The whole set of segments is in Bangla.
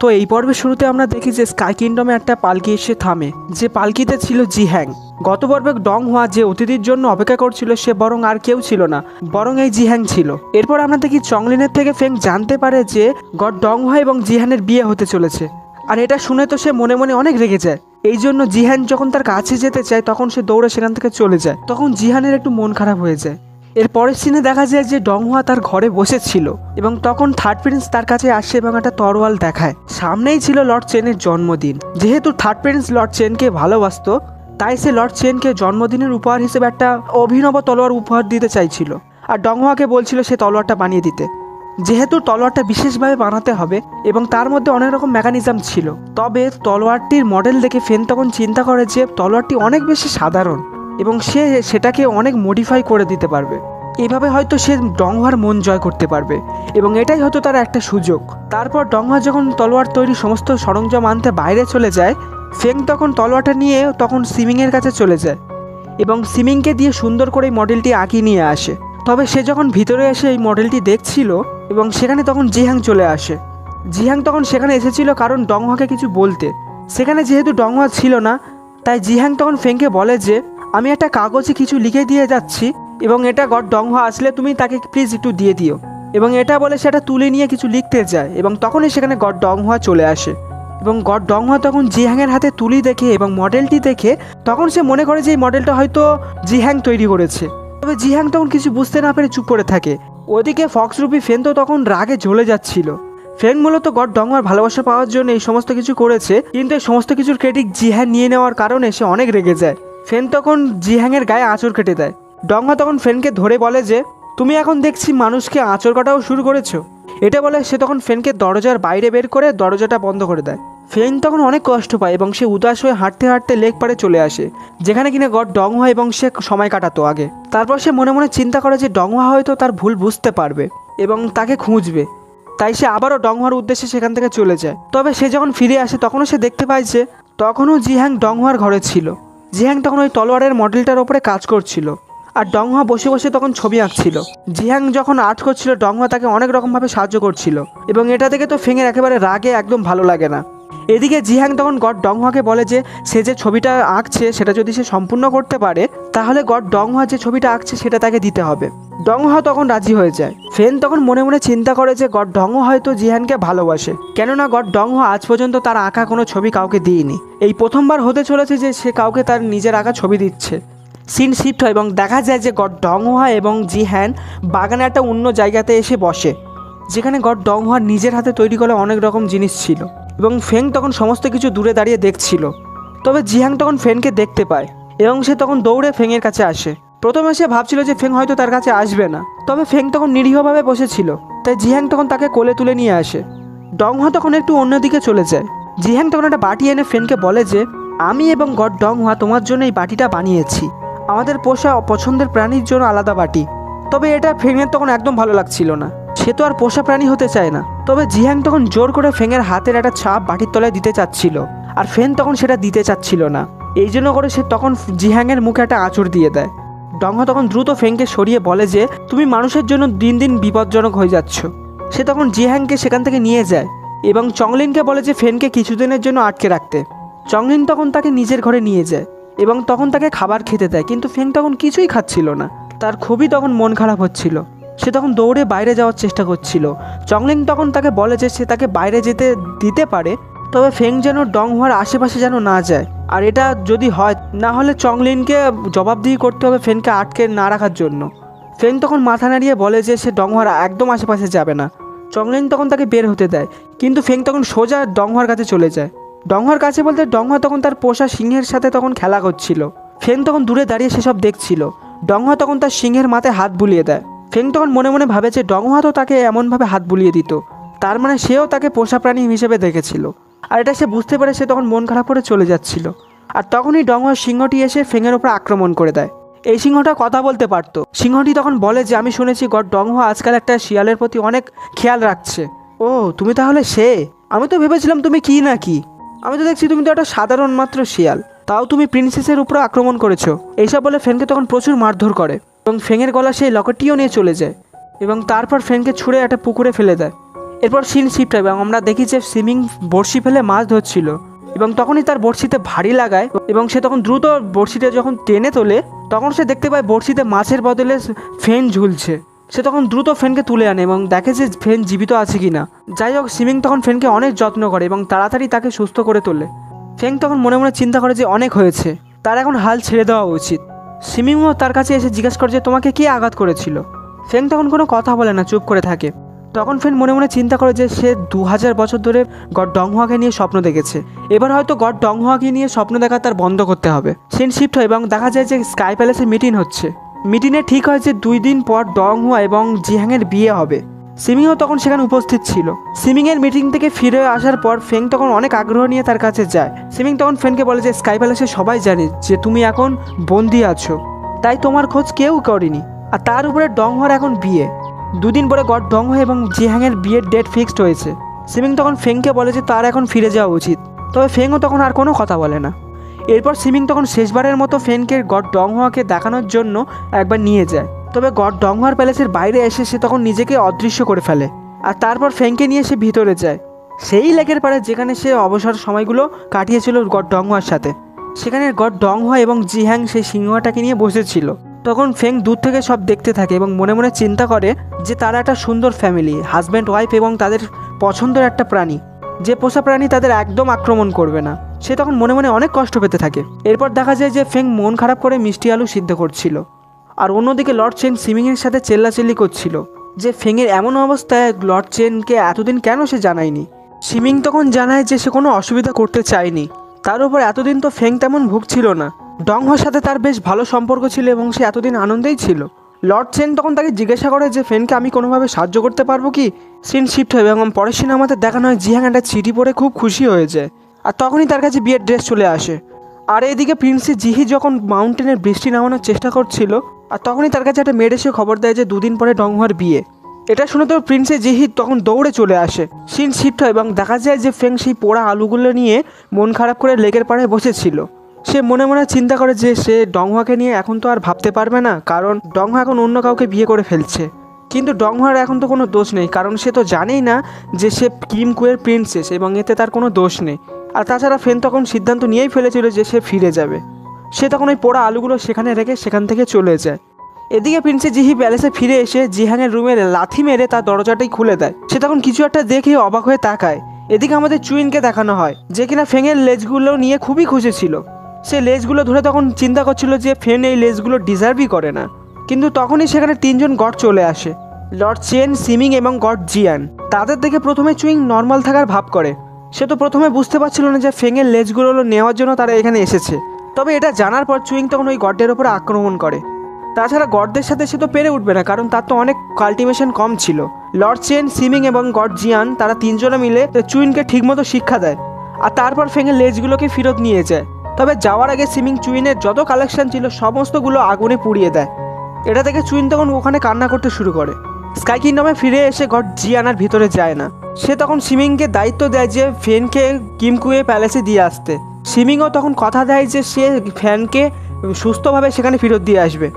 তো এই পর্বের শুরুতে আমরা দেখি যে স্কাই কিংডমে একটা পালকি এসে থামে, যে পালকিতে ছিল জি হ্যাং গত পর্বে ডং হওয়া যে অতিথির জন্য অপেক্ষা করছিল, সে বরং আর কেউ ছিল না, বরং এই জিহ্যাং ছিল। এরপর আমরা দেখি চংলিনের থেকে ফেং জানতে পারে যে গড ডং হওয়া এবং জিহানের বিয়ে হতে চলেছে। আর এটা শুনে তো সে মনে মনে অনেক রেগে যায়। এই জন্য জিহান যখন তার কাছে যেতে চায়, তখন সে দৌড়ে সেখান থেকে চলে যায়। তখন জিহানের একটু মন খারাপ হয়ে যায়। এর পরের সিনে দেখা যায় যে ডংহুয়া তার ঘরে বসেছিল এবং তখন থার্ড প্রিন্স তার কাছে আসে এবং একটা তরোয়াল দেখায়। সামনেই ছিল লর্ড চেনের জন্মদিন। যেহেতু থার্ড প্রিন্স লর্ড চেনকে ভালোবাসত, তাই সে লর্ড চেনকে জন্মদিনের উপহার হিসেবে একটা অভিনব তলোয়ার উপহার দিতে চাইছিল। আর ডংহুয়াকে বলছিল সে তলোয়ারটা বানিয়ে দিতে। যেহেতু তলোয়ারটা বিশেষভাবে বানাতে হবে এবং তার মধ্যে অনেক রকম মেকানিজম ছিল, তবে তলোয়ারটির মডেল দেখে ফেন তখন চিন্তা করে যে তলোয়ারটি অনেক বেশি সাধারণ। এবং সে সেটাকে অনেক মডিফাই করে দিতে পারবে। এভাবে হয়তো সে ডংহার মন জয় করতে পারবে এবং এটাই হয়তো তার একটা সুযোগ। তারপর ডংহা যখন তলোয়ার তৈরি সমস্ত সরঞ্জাম আনতে বাইরে চলে যায়, ফেং তখন তলোয়ারটা নিয়ে তখন সিমিংয়ের কাছে চলে যায় এবং সিমিংকে দিয়ে সুন্দর করে এই মডেলটি আঁকিয়ে নিয়ে আসে। তবে সে যখন ভিতরে এসে এই মডেলটি দেখছিল এবং সেখানে তখন জিহাং চলে আসে। জিহাং তখন সেখানে এসেছিল কারণ ডংহাকে কিছু বলতে। সেখানে যেহেতু ডংহা ছিল না, তাই জিহাং তখন ফেংকে বলে যে আমি একটা কাগজে কিছু লিখে দিয়ে যাচ্ছি এবং এটা গড ডংহা আসলে তুমি তাকে প্লিজ একটু দিয়ে দিও। এবং এটা বলে সেটা তুলে নিয়ে কিছু লিখতে যায় এবং তখনই সেখানে গড ডংহা চলে আসে। এবং গড ডংহা তখন জিহ্যাংয়ের হাতে তুলি দেখে এবং মডেলটি দেখে তখন সে মনে করে যে এই মডেলটা হয়তো জিহ্যাং তৈরি করেছে। তবে জিহ্যাং তখন কিছু বুঝতে না পেরে চুপ করে থাকে। ওদিকে ফক্সরূপী ফেন তো তখন রাগে জ্বলে যাচ্ছিল। ফেন মূলত গড ডংহার ভালোবাসা পাওয়ার জন্য এই সমস্ত কিছু করেছে, কিন্তু এই সমস্ত কিছুর ক্রেডিট জিহ্যাং নিয়ে নেওয়ার কারণে সে অনেক রেগে যায়। ফেন তখন জিহ্যাংয়ের গায়ে আঁচড় কেটে দেয়। ডংহা তখন ফেনকে ধরে বলে যে, তুমি এখন দেখছি মানুষকে আঁচড় কাটাও শুরু করেছ। এটা বলে সে তখন ফেনকে দরজার বাইরে বের করে দরজাটা বন্ধ করে দেয়। ফেন তখন অনেক কষ্ট পায় এবং সে উদাস হয়ে হাঁটতে হাঁটতে লেক পাড়ে চলে আসে, যেখানে কিনা গড ডং হয় এবং সে সময় কাটাতো আগে। তারপর সে মনে মনে চিন্তা করে যে ডংহা হয়তো তার ভুল বুঝতে পারবে এবং তাকে খুঁজবে। তাই সে আবারও ডংহার উদ্দেশ্যে সেখান থেকে চলে যায়। তবে সে যখন ফিরে আসে, তখনও সে দেখতে পায় যে, তখনও জিহ্যাং ডংহার ঘরে ছিল। জিহ্যাং তখন ওই তলোয়ারের মডেলটার ওপরে কাজ করছিল। আর ডংহা বসে বসে তখন ছবি আঁকছিল। জিহাং যখন আর্ট করছিল, ডংহা তাকে অনেক রকমভাবে সাহায্য করছিল। এবং এটা থেকে তো ফেঙের একেবারে রাগে একদম ভালো লাগে না। এদিকে জিহাং তখন গড ডংহাকে বলে যে সে যে ছবিটা আঁকছে সেটা যদি সে সম্পূর্ণ করতে পারে, তাহলে গড ডংহা যে ছবিটা আঁকছে সেটা তাকে দিতে হবে। ডংহা তখন রাজি হয়ে যায়। ফেন তখন মনে মনে চিন্তা করে যে গড ডংহা হয়তো জিহানকে ভালোবাসে। কেননা গড ডংহা আজ পর্যন্ত তার আঁকা কোনো ছবি কাউকে দিইনি। এই প্রথমবার হতে চলেছে যে সে কাউকে তার নিজের আঁকা ছবি দিচ্ছে। সিন শিফট হয় এবং দেখা যায় যে গড ডংহা এবং জিহ্যান বাগানে একটা অন্য জায়গাতে এসে বসে, যেখানে গড ডংহা নিজের হাতে তৈরি করা অনেক রকম জিনিস ছিল। এবং ফেং তখন সমস্ত কিছু দূরে দাঁড়িয়ে দেখছিল। তবে জিহাং তখন ফেনকে দেখতে পায় এবং সে তখন দৌড়ে ফেংয়ের কাছে আসে। প্রথমে সে ভাবছিল যে ফেং হয়তো তার কাছে আসবে না। তবে ফেং তখন নিরীহভাবে বসেছিল। তাই জিহাং তখন তাকে কোলে তুলে নিয়ে আসে। ডংহা তখন একটু অন্যদিকে চলে যায়। জিহাং তখন একটা বাটি এনে ফেনকে বলে যে, আমি এবং গড ডংহা তোমার জন্য এই বাটিটা বানিয়েছি। আমাদের পোষা পছন্দের প্রাণীর জন্য আলাদা বাটি। তবে এটা ফেংয়ের তখন একদম ভালো লাগছিল না। সে তো আর পোষা প্রাণী হতে চায় না। তবে জিহাং তখন জোর করে ফেংয়ের হাতের একটা ছাপ বাটির তলায় দিতে চাচ্ছিল, আর ফেন তখন সেটা দিতে চাচ্ছিল না। এই জন্য করে সে তখন জিহাংয়ের মুখে একটা আঁচড় দিয়ে দেয়। ডংহা তখন দ্রুত ফেংকে সরিয়ে বলে যে, তুমি মানুষের জন্য দিন দিন বিপজ্জনক হয়ে যাচ্ছ। সে তখন জিহাংকে সেখান থেকে নিয়ে যায় এবং চংলিনকে বলে যে, ফেনকে কিছুদিনের জন্য আটকে রাখতে। চংলিন তখন তাকে নিজের ঘরে নিয়ে যায় এবং তখন তাকে খাবার খেতে দেয়, কিন্তু ফেং তখন কিছুই খাচ্ছিল না। তার খুবই তখন মন খারাপ হচ্ছিল। সে তখন দৌড়ে বাইরে যাওয়ার চেষ্টা করছিল। চংলিং তখন তাকে বলে যে সে তাকে বাইরে যেতে দিতে পারে, তবে ফেং যেন ডং হওয়ার আশেপাশে যেন না যায়। আর এটা যদি হয়, না হলে চংলিনকে জবাবদিহি করতে হবে ফেনকে আটকে না রাখার জন্য। ফেন তখন মাথা নাড়িয়ে বলে যে সে ডং হওয়ার একদম আশেপাশে যাবে না। চংলিন তখন তাকে বের হতে দেয়, কিন্তু ফেং তখন সোজা ডংহার কাছে চলে যায়। ডংহার কাছে বলতে ডংহা তখন তার পোষা সিংহের সাথে তখন খেলা করছিল। ফেন তখন দূরে দাঁড়িয়ে সেসব দেখছিল। ডংহা তখন তার সিংহের মাথায় হাত বুলিয়ে দেয়। ফেং তখন মনে মনে ভাবে যে ডংহা তো তাকে এমনভাবে হাত বুলিয়ে দিত। তার মানে সেও তাকে পোষা প্রাণী হিসেবে দেখেছিল। আর এটা সে বুঝতে পারে সে তখন মন খারাপ করে চলে যাচ্ছিল। আর তখনই ডংহার সিংহটি এসে ফেংয়ের ওপর আক্রমণ করে দেয়। এই সিংহটা কথা বলতে পারতো। সিংহটি তখন বলে যে, আমি শুনেছি গড ডংহা আজকাল একটা শিয়ালের প্রতি অনেক খেয়াল রাখছে। ও, তুমি তাহলে সে? আমি তো ভেবেছিলাম তুমি কি না কি? আমি তো দেখছি তুমি তো একটা সাধারণ মাত্র শিয়াল। তাও তুমি প্রিন্সেসের উপরে আক্রমণ করেছ। এইসব বলে ফেনকে তখন প্রচুর মারধর করে। এবং ফেঙের গলা সেই লকেটটিও নিয়ে চলে যায় এবং তারপর ফেনকে ছুঁড়ে একটা পুকুরে ফেলে দেয়। এরপর সিন শিফট হয় এবং আমরা দেখি যে সুইমিং বড়শি ফেলে মাছ ধরছিল এবং তখনই তার বড়শিতে ভারী লাগায় এবং সে তখন দ্রুত বড়শিটা যখন টেনে তোলে, তখন সে দেখতে পায় বড়শিতে মাছের বদলে ফেন ঝুলছে। সে তখন দ্রুত ফেনকে তুলে আনে এবং দেখে যে ফেন জীবিত আছে কিনা। যাই হোক, সিমিং তখন ফেনকে অনেক যত্ন করে এবং তাড়াতাড়ি তাকে সুস্থ করে তোলে। ফেং তখন মনে মনে চিন্তা করে যে অনেক হয়েছে। তার এখন হাল ছেড়ে দেওয়া উচিত। সিমিংও তার কাছে এসে জিজ্ঞেস করে যে তোমাকে কে আঘাত করেছিল। ফেং তখন কোনো কথা বলে না, চুপ করে থাকে। তখন ফেন মনে মনে চিন্তা করে যে সে দু হাজার বছর ধরে গড ডংহুয়াকে নিয়ে স্বপ্ন দেখেছে। এবার হয়তো গড ডংহুয়াকে নিয়ে স্বপ্ন দেখা তার বন্ধ করতে হবে। সিন শিফট হয় এবং দেখা যায় যে স্কাই প্যালেসে মিটিং হচ্ছে। মিটিংয়ে ঠিক হয় যে দুই দিন পর ডংহুয়া এবং জিহাংয়ের বিয়ে হবে। সিমিংও তখন সেখানে উপস্থিত ছিল। সিমিংয়ের মিটিং থেকে ফিরে আসার পর ফেং তখন অনেক আগ্রহ নিয়ে তার কাছে যায়। সিমিং তখন ফেনকে বলে যে, স্কাই প্যালেসে সবাই জানে যে তুমি এখন বন্দি আছো। তাই তোমার খোঁজ কেউ করেনি। আর তার উপরে ডংহর এখন বিয়ে। দুদিন পরে গড ডং ডংহ এবং জিহাংয়ের বিয়ের ডেট ফিক্সড হয়েছে। সিমিং তখন ফেংকে বলে যে, তার এখন ফিরে যাওয়া উচিত। তবে ফেংও তখন আর কোনো কথা বলে না। এরপর সিমিং তখন শেষবারের মতো ফেনকে গড ডংহুয়াকে দেখানোর জন্য একবার নিয়ে যায়। তবে গড ডংহুয়ার প্যালেসের বাইরে এসে সে তখন নিজেকে অদৃশ্য করে ফেলে। আর তারপর ফেংকে নিয়ে সে ভিতরে যায়। সেই লেকের পাড়ে যেখানে সে অবসর সময়গুলো কাটিয়েছিল গড ডংহুয়ার সাথে। সেখানে গড ডংহুয়া এবং জিহ্যাং সেই সিংহটাকে নিয়ে বসেছিল। তখন ফেং দূর থেকে সব দেখতে থাকে এবং মনে মনে চিন্তা করে যে তারা একটা সুন্দর ফ্যামিলি, হাজব্যান্ড, ওয়াইফ এবং তাদের পছন্দের একটা প্রাণী। যে পোষা প্রাণী তাদের একদম আক্রমণ করবে না। সে তখন মনে মনে অনেক কষ্ট পেতে থাকে। এরপর দেখা যায় যে ফেং মন খারাপ করে মিষ্টি আলু সিদ্ধ করছিল। আর অন্যদিকে লর্ড চেন সিমিংয়ের সাথে চেল্লাচেল্লি করছিল। যে ফেংয়ের এমন অবস্থায় লর্ড চেনকে এতদিন কেন সে জানায়নি? সিমিং তখন জানায় যে সে কোনো অসুবিধা করতে চায়নি। তার উপর এতদিন তো ফেং তেমন ভুগছিল না। ডংহর সাথে তার বেশ ভালো সম্পর্ক ছিল এবং সে এতদিন আনন্দেই ছিল। লর্ড চেন তখন তাকে জিজ্ঞাসা করে যে ফেনকে আমি কোনোভাবে সাহায্য করতে পারব কি? সিন শিফট হবে এবং পরের সিনে আমাদের দেখানো হয় জিহাং একটা চিঠি পড়ে খুব খুশি হয়ে যায়। আর তখনই তার কাছে বিয়ের ড্রেস চলে আসে। আর এদিকে প্রিন্সি জিহি যখন মাউন্টেনের বৃষ্টি নামানোর চেষ্টা করছিল আর তখনই তার কাছে একটা মেয়ের এসে খবর দেয় যে দুদিন পরে ডংহার বিয়ে। এটা শুনে তো প্রিন্সে জিহি তখন দৌড়ে চলে আসে। সিন হয় এবং দেখা যায় যে ফেং সেই পোড়া আলুগুলো নিয়ে মন খারাপ করে লেকের পাড়ে বসেছিল। সে মনে মনে চিন্তা করে যে সে ডংহাকে নিয়ে এখন তো আর ভাবতে পারবে না, কারণ ডংহা এখন অন্য কাউকে বিয়ে করে ফেলছে। কিন্তু ডংহার এখন তো কোনো দোষ নেই, কারণ সে তো জানেই না যে সে কিম কুয়ের প্রিন্সেস এবং এতে তার কোনো দোষ নেই। আর তাছাড়া ফেন তখন সিদ্ধান্ত নিয়েই ফেলেছিল যে সে ফিরে যাবে। সে তখন ওই পোড়া আলুগুলো সেখানে রেখে সেখান থেকে চলে যায়। এদিকে প্রিন্সে জিহি প্যালেসে ফিরে এসে জিহানের রুমে লাথি মেরে তার দরজাটাই খুলে দেয়। সে তখন কিছু একটা দেখে অবাক হয়ে তাকায়। এদিকে আমাদের চুইনকে দেখানো হয়, যে কিনা ফেঙের লেজগুলো নিয়ে খুবই খুশি ছিল। সে লেজগুলো ধরে তখন চিন্তা করছিল যে ফেন এই লেজগুলো ডিজার্ভই করে না। কিন্তু তখনই সেখানে তিনজন গড চলে আসে, লর্ড চেন, সিমিং এবং গড জিয়ান। তাদের দেখে প্রথমে চুইং নর্মাল থাকার ভাব করে। সে তো প্রথমে বুঝতে পারছিল না যে ফেঙের লেজগুলো নেওয়ার জন্য তারা এখানে এসেছে। তবে এটা জানার পর চুইং তখন ওই গডের ওপরে আক্রমণ করে। তাছাড়া গডদের সাথে সে তো পেরে উঠবে না, কারণ তার তো অনেক কাল্টিভেশন কম ছিল। লর্ড চেন, সিমিং এবং গড জিয়ান, তারা তিনজনে মিলে চুইনকে ঠিকমতো শিক্ষা দেয়। আর তারপর ফেঙে লেজগুলোকে ফেরত নিয়ে যায়। তবে যাওয়ার আগে সিমিং চুইনের যত কালেকশন ছিল, সমস্তগুলো আগুনে পুড়িয়ে দেয়। এটা থেকে চুইন তখন ওখানে কান্না করতে শুরু করে। স্কাই কিংডমে ফিরে এসে গড জিয়ানার ভিতরে যায় না। সে তখন সিমিংকে দায়িত্ব দেয় যে ফেনকে কিমকুয়ে প্যালেসে দিয়ে আসতে। সিমিংও তখন কথা দেয় যে সে ফ্যানকে সুস্থভাবে সেখানে ফেরত দিয়ে আসবে।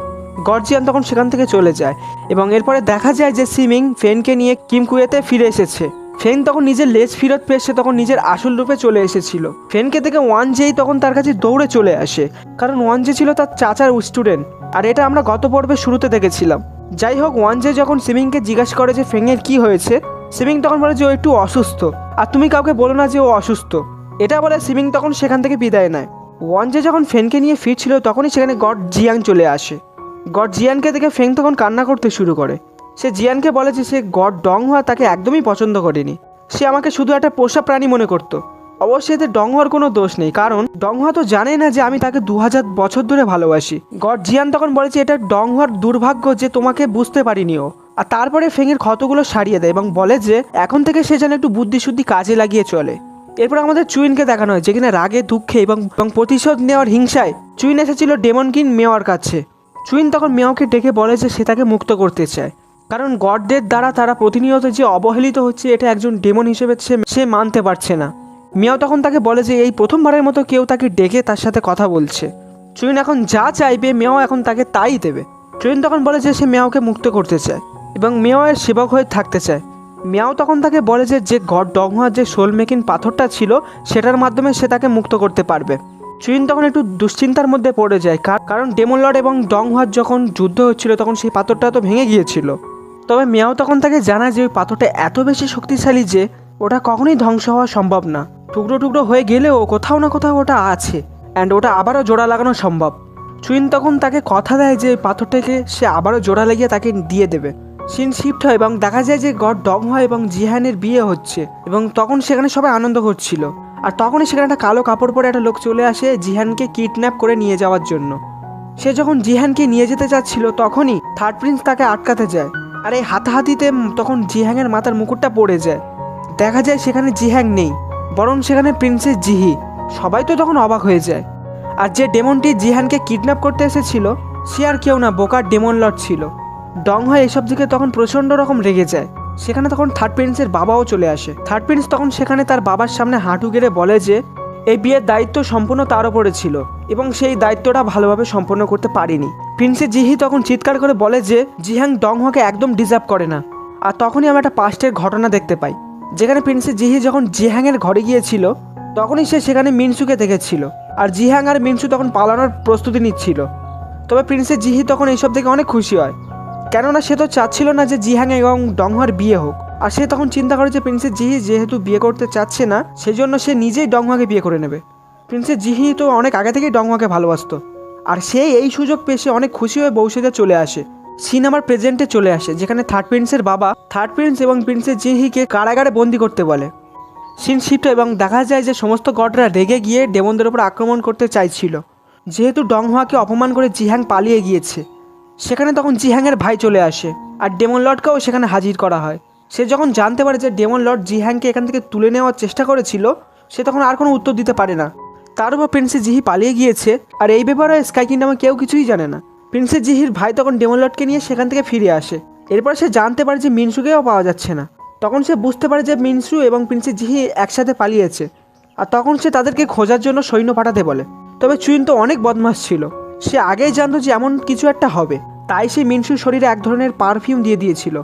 গর্জিয়ান তখন সেখান থেকে চলে যায় এবং এরপরে দেখা যায় যে সিমিং ফ্যানকে নিয়ে কিমকুয়েতে ফিরে এসেছে। ফেন তখন নিজের লেজ ফেরত পেয়েছে তখন নিজের আসল রূপে চলে এসেছিল। ফেনকে থেকে ওয়ান জেই তখন তার কাছে দৌড়ে চলে আসে, কারণ ওয়ান জে ছিল তার চাচার স্টুডেন্ট, আর এটা আমরা গত পর্বে শুরুতে দেখেছিলাম। যাই হোক ওয়ান জে যখন সিমিংকে জিজ্ঞাসা করে যে ফেংয়ের কি হয়েছে, সিমিং তখন বলে যে ও একটু অসুস্থ। আর তুমি কাউকে বলো না যে ও অসুস্থ। এটা বলে সিমিং তখন সেখান থেকে বিদায় নেয়। ওয়ান জে যখন ফেনকে নিয়ে ফিরছিল, তখনই সেখানে গড জিয়াং চলে আসে। গড জিয়ানকে দেখে ফেং তখন কান্না করতে শুরু করে। সে জিয়ানকে বলে যে সে গড ডং হওয়া তাকে একদমই পছন্দ করেনি। সে আমাকে শুধু একটা পোষা প্রাণী মনে করতো। অবশ্যই এতে ডং হওয়ার কোনো দোষ নেই, কারণ ডং হওয়া তো জানে না যে আমি তাকে দু হাজার বছর ধরে ভালোবাসি। গড জিয়ান তখন বলেছে এটা ডং হওয়ার দুর্ভাগ্য যে তোমাকে বুঝতে পারিনি ও আর তারপরে ফেঙের ক্ষতগুলো সারিয়ে দেয় এবং বলে যে এখন থেকে সে যেন একটু বুদ্ধি শুদ্ধি কাজে লাগিয়ে চলে। এরপর আমাদের চুইনকে দেখানো হয় যেখানে রাগে, দুঃখে এবং প্রতিশোধ নেওয়ার হিংসায় চুইন এসেছিল ডেমনকিন মেওয়ার কাছে। চুইন তখন মেয়াওকে ডেকে বলে যে সে তাকে মুক্ত করতে চায়। কারণ গডদের দ্বারা তারা প্রতিনিয়ত যে অবহেলিত হচ্ছে, এটা একজন ডেমন হিসেবে সে সে মানতে পারছে না। মিয়াও তখন তাকে বলে যে এই প্রথমবারের মতো কেউ তাকে ডেকে তার সাথে কথা বলছে। চুইন এখন যা চাইবে, মেয়াও এখন তাকে তাই দেবে। চুইন তখন বলে যে সে মেয়াওকে মুক্ত করতে চায় এবং মেয়াওয়ের সেবক হয়ে থাকতে চায়। মিয়াও তখন তাকে বলে যে যে গড ডংহার যে সোল মেকিং পাথরটা ছিল, সেটার মাধ্যমে সে তাকে মুক্ত করতে পারবে। চুইন তখন একটু দুশ্চিন্তার মধ্যে পড়ে যায় কারণ ডেমন লর্ড এবং ডংহার যখন যুদ্ধ হচ্ছিল, তখন সেই পাথরটা তো ভেঙে গিয়েছিল। তবে মিয়াও তখন তাকে জানায় যে, ওই পাথরটা এত বেশি শক্তিশালী যে, ওটা কখনোই ধ্বংস হওয়া সম্ভব না। টুকরো টুকরো হয়ে গেলেও কোথাও না কোথাও ওটা আছে অ্যান্ড ওটা আবারও জোড়া লাগানো সম্ভব। চুইন তখন তাকে কথা দেয় যে পাথরটাকে সে আবারও জোড়া লাগিয়ে তাকে দিয়ে দেবে। সিন শিফট হয় এবং দেখা যায় যে গড ডং হয় এবং জিহানের বিয়ে হচ্ছে এবং তখন সেখানে সবাই আনন্দ করছিল। আর তখনই সেখানে একটা কালো কাপড় পরে একটা লোক চলে আসে জিহানকে কিডন্যাপ করে নিয়ে যাওয়ার জন্য। সে যখন জিহানকে নিয়ে যেতে চাচ্ছিল, তখনই থার্ড প্রিন্স তাকে আটকাতে যায়। আর এই হাতাহাতিতে তখন জিহ্যাংয়ের মাথার মুকুটটা পড়ে যায়। দেখা যায় সেখানে জিহ্যাং নেই, বরং সেখানে প্রিন্সেস জিহি। সবাই তো তখন অবাক হয়ে যায়। আর যে ডেমনটি জিহানকে কিডন্যাপ করতে এসেছিল, সে আর কেউ না, বোকার ডেমন লর্ড ছিল। ডং হয় এসব দিকে তখন প্রচণ্ড রকম রেগে যায়। সেখানে তখন থার্ড প্রিন্সের বাবাও চলে আসে। থার্ড প্রিন্স তখন সেখানে তার বাবার সামনে হাঁটু গেড়ে বলে যে, এই বিয়ের দায়িত্ব সম্পূর্ণ তার ওপরে ছিল এবং সেই দায়িত্বটা ভালোভাবে সম্পন্ন করতে পারিনি। প্রিন্সেস জিহি তখন চিৎকার করে বলে যে, জিহাং ডংহকে একদম ডিজার্ভ করে না। আর তখনই আমরা একটা পাস্টের ঘটনা দেখতে পাই, যেখানে প্রিন্সেস জিহি যখন জিহাংয়ের ঘরে গিয়েছিল, তখনই সে সেখানে মিনসুকে দেখেছিল। আর জিহাং আর মিনসু তখন পালানোর প্রস্তুতি নিচ্ছিল। তবে প্রিন্সেস জিহি তখন এইসব দেখে অনেক খুশি হয়। কেননা সে তো চাচ্ছিল না যে জিহাং এবং ডংহার বিয়ে হোক। আর সে তখন চিন্তা করে যে প্রিন্সেস জিহি যেহেতু বিয়ে করতে চাচ্ছে না সেই জন্য সে নিজেই ডংহাকে বিয়ে করে নেবে। প্রিন্সেস জিহি তো অনেক আগে থেকেই ডংহাকে ভালোবাসতো। আর সে এই সুযোগ পেয়ে সে অনেক খুশি হয়ে বৌসেজে চলে আসে। সিনেমার প্রেজেন্টে চলে আসে, যেখানে থার্ড প্রিন্সের বাবা, থার্ড প্রিন্স এবং প্রিন্সেস জিহিকে কারাগারে বন্দি করতে বলে। সিন শিফট এবং দেখা যায় যে সমস্ত গডরা রেগে গিয়ে ডেমনদের উপর আক্রমণ করতে চাইছিল। যেহেতু ডংহাকে অপমান করে জিহাং পালিয়ে গিয়েছে। সেখানে তখন জিহাংয়ের ভাই চলে আসে আর ডেমন লর্ডকেও সেখানে হাজির করা হয়। সে যখন জানতে পারে যে ডেমন লর্ড জিহাংকে এখান থেকে তুলে নেওয়ার চেষ্টা করেছিল, সে তখন আর কোনো উত্তর দিতে পারে না। তার উপর প্রিন্সেস জিহি পালিয়ে গিয়েছে আর এই ব্যাপারে স্কাই কিংডমে কেউ কিছুই জানে না। প্রিন্সেস জিহির ভাই তখন ডেমন লর্ডকে নিয়ে সেখান থেকে ফিরে আসে। এরপর সে জানতে পারে যে মিনসুকেও পাওয়া যাচ্ছে না। তখন সে বুঝতে পারে যে মিনসু এবং প্রিন্সেস জিহি একসাথে পালিয়েছে আর তখন সে তাদেরকে খোঁজার জন্য সৈন্য পাঠাতে বলে। তবে চুইন তো অনেক বদমাস ছিল। সে আগেই জানতো যে এমন কিছু একটা হবে। তাই সে মিনসুর শরীরে এক ধরনের পারফিউম দিয়ে দিয়েছিল।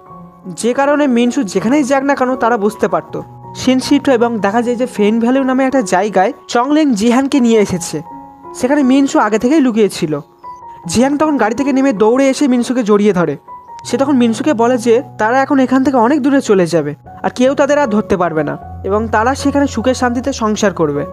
যে কারণে মিনসু যেখানেই যাক না কেন তারা বুঝতে পারতো। শিনশিফট এবং দেখা যায় যে ফেন ভ্যালু নামে একটা জায়গায় চংলেং জিহানকে নিয়ে এসেছে। সেখানে মিনসু আগে থেকেই লুকিয়েছিল। জিহাং তখন গাড়ি থেকে নেমে দৌড়ে এসে মিনসুকে জড়িয়ে ধরে। সে তখন মিনসুকে বলে যে, তারা এখন এখান থেকে অনেক দূরে চলে যাবে আর কেউ তাদের আর ধরতে পারবে না এবং তারা সেখানে সুখের শান্তিতে সংসার করবে।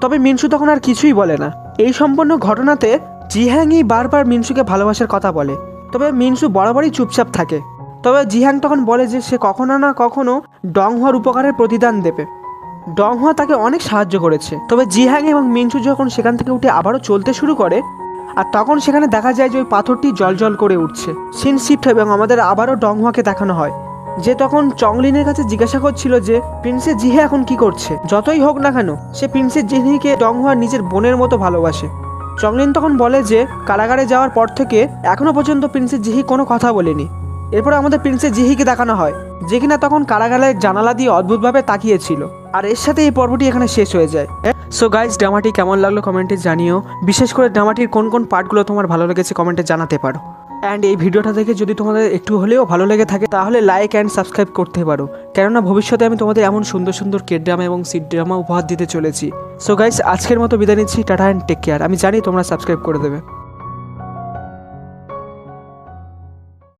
তবে মিনসু তখন আর কিছুই বলে না। এই সম্পূর্ণ ঘটনাতে জিহ্যাংই বারবার মিনসুকে ভালোবাসার কথা বলে। তবে মিনসু বরাবরই চুপচাপ থাকে। তবে জিহাং তখন বলে যে সে কখনো না কখনো ডং হওয়ার উপকারের প্রতিদান দেবে। ডং হওয়া তাকে অনেক সাহায্য করেছে। তবে জিহাং এবং মিনসু যখন সেখান থেকে উঠে আবারও চলতে শুরু করে, আর তখন সেখানে দেখা যায় যে ওই পাথরটি জল করে উঠছে। সিন শিফট এবং আমাদের আবারও ডংহুয়াকে দেখানো হয়। যে তখন চংলিনের কাছে জিজ্ঞাসা করছিল যে প্রিন্সেস জিহে এখন কি করছে? যতই হোক না কেন, সে প্রিন্সেস জিহিকে ডংহুয়া নিজের বোনের মতো ভালোবাসে। চংলিন তখন বলে যে, কারাগারে যাওয়ার পর থেকে এখনও পর্যন্ত প্রিন্সেস জিহি কোনো কথা বলেনি। এরপর আমাদের প্রিন্সেস জিহিকে দেখানো হয়, যে কিনা তখন কারাগারের জানালা দিয়ে অদ্ভুতভাবে তাকিয়েছিল। আর এর সাথে এই পর্বটি এখানে শেষ হয়ে যায়। সো গাইজ ড্রামাটি কেমন লাগল কমেন্টে জানিও। বিশেষ করে ড্রামাটির কোন কোন পার্টগুলো তোমার ভালো লেগেছে কমেন্টে জানাতে পারো। অ্যান্ড এই ভিডিওটা দেখে যদি তোমাদের একটু হলেও ভালো লেগে থাকে, তাহলে লাইক অ্যান্ড সাবস্ক্রাইব করতে পারো। কেননা ভবিষ্যতে আমি তোমাদের এমন সুন্দর সুন্দর কেট ড্রামা এবং সিট ড্রামা উপহার দিতে চলেছি। সো গাইস আজকের মতো বিদায় নিচ্ছি, টাটা অ্যান্ড টেক কেয়ার আমি জানি তোমরা সাবস্ক্রাইব করে দেবে।